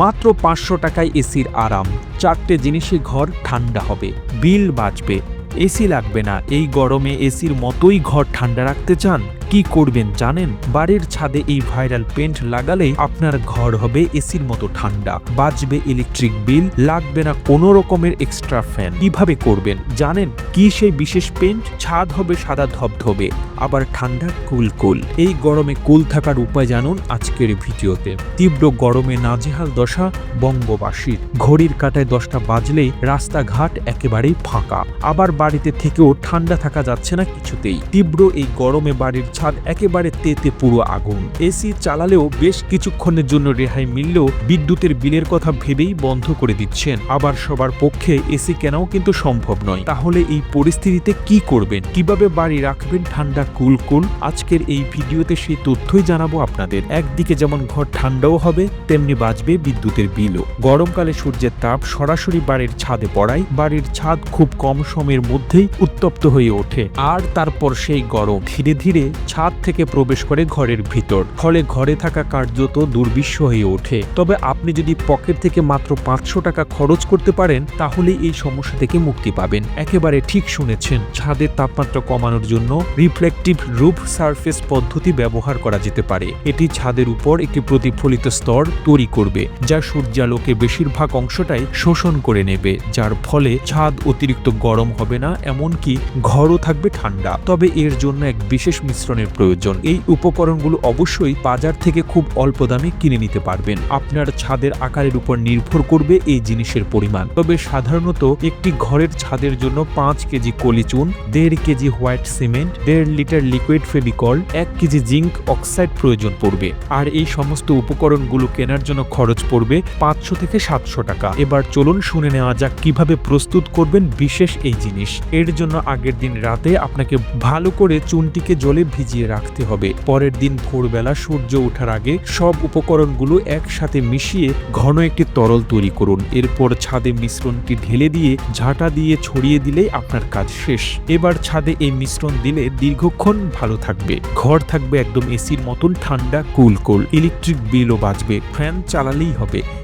মাত্র পাঁচশো টাকায় এসির আরাম। চারটে জিনিসে ঘর ঠান্ডা হবে। বিল বাঁচবে এসি লাগবে না। এই গরমে এসির মতোই ঘর ঠান্ডা রাখতে চান? কি করবেন জানেন? বাড়ির ছাদে এই ভাইরাল পেন্ট লাগালেই আপনার ঘর হবে এসির মতো ঠান্ডা। বাঁচবে ইলেকট্রিক বিল, লাগবে না কোনো রকমের এক্সট্রা ফ্যান। কীভাবে করবেন জানেন? কি সেই বিশেষ পেন্ট? ছাদ হবে সাদা ধবধবে, আবার ঠান্ডা কুল কুল। এই গরমে কুল থাকার উপায় জানুন আজকের ভিডিওতে। তীব্র গরমে নাজেহাল দশা বঙ্গবাসীর। ঘড়ির কাটায় দশটা বাজলেই রাস্তাঘাট একেবারেই ফাঁকা। আবার বাড়িতে থেকেও ঠান্ডা থাকা যাচ্ছে না কিছুতেই। তীব্র এই গরমে বাড়ির ছাদ একেবারে তেতে পুরো আগুন। এসি চালালেও বেশ কিছুক্ষণের জন্য রেহাই মিললেও বিদ্যুতের বিলের কথা ভেবেই বন্ধ করে দিচ্ছেন। আবার সবার পক্ষে এসি কেনাও কিন্তু সম্ভব নয়। তাহলে এই পরিস্থিতিতে কি করবেন? কীভাবে বাড়ি রাখবেন ঠান্ডা কুল কুল? আজকের এই ভিডিওতে সেই তথ্যই জানাব আপনাদের। একদিকে যেমন ঘর ঠান্ডাও হবে, তেমনি বাঁচবে বিদ্যুতের বিলও। গরমকালে সূর্যের তাপ সরাসরি বাড়ির ছাদে পড়ায়, বাড়ির ছাদ খুব কম সময়ের মধ্যেই উত্তপ্ত হয়ে ওঠে। আর তারপর সেই গরম। ধীরে ধীরে ছাদ থেকে প্রবেশ করে ঘরের ভিতর। ফলে ঘরে থাকা কার্যত দুর্বিশ্ব হয়ে ওঠে। তবে আপনি যদি পকেট থেকে মাত্র পাঁচশো টাকা খরচ করতে পারেন, তাহলে এই সমস্যা থেকে মুক্তি পাবেন। একেবারে ঠিক শুনেছেন, ছাদের তাপমাত্রা কমানোর জন্য রিফ্লেকটিভ রুফ সারফেস পদ্ধতি ব্যবহার করা যেতে পারে। এটি ছাদের উপর একটি প্রতিফলিত স্তর তৈরি করবে, যা সূর্যালোকে বেশিরভাগ অংশটাই শোষণ করে নেবে, যার ফলে ছাদ অতিরিক্ত গরম হবে না, এমনকি ঘরও থাকবে ঠান্ডা। তবে এর জন্য এক বিশেষ মিশ্রণের প্রয়োজন। এই উপকরণগুলো অবশ্যই বাজার থেকে খুব অল্প দামে কিনে নিতে পারবেন। আপনার ছাদের আকারের উপর নির্ভর করবে এই জিনিসের পরিমাণ। তবে সাধারণত একটি ঘরের ছাদের জন্য পাঁচ কেজি কলি চুন, দেড় কেজি হোয়াইট সিমেন্ট, দেড় লিটার লিকুইড ফেভিকল, এক কেজি জিঙ্ক অক্সাইড প্রয়োজন পড়বে। আর এই সমস্ত উপকরণগুলো কেনার জন্য খরচ পড়বে পাঁচশো থেকে সাতশো টাকা। এবার চলুন শুনে নেওয়া যাক কীভাবে প্রস্তুত করবেন বিশেষ এই জিনিস। এর জন্য আগের দিন রাতে আপনাকে ভালো করে চুনটিকে জলে ভিজিয়ে রাখতে হবে। পরের দিন ভোরবেলা সূর্য ওঠার আগে সব উপকরণগুলো একসাথে মিশিয়ে ঘন একটি তরল তৈরি করুন। এরপর ছাদে মিশ্রণটি ঢেলে দিয়ে ঝাঁটা দিয়ে ছড়িয়ে দিলেই আপনার কাজ শেষ। এবার ছাদে এই মিশ্রণ দিলে দীর্ঘক্ষণ ভালো থাকবে। ঘর থাকবে একদম এসির মতন ঠান্ডা, কুল কুল। ইলেকট্রিক বিলও বাঁচবে ফ্যান চালালেই হবে।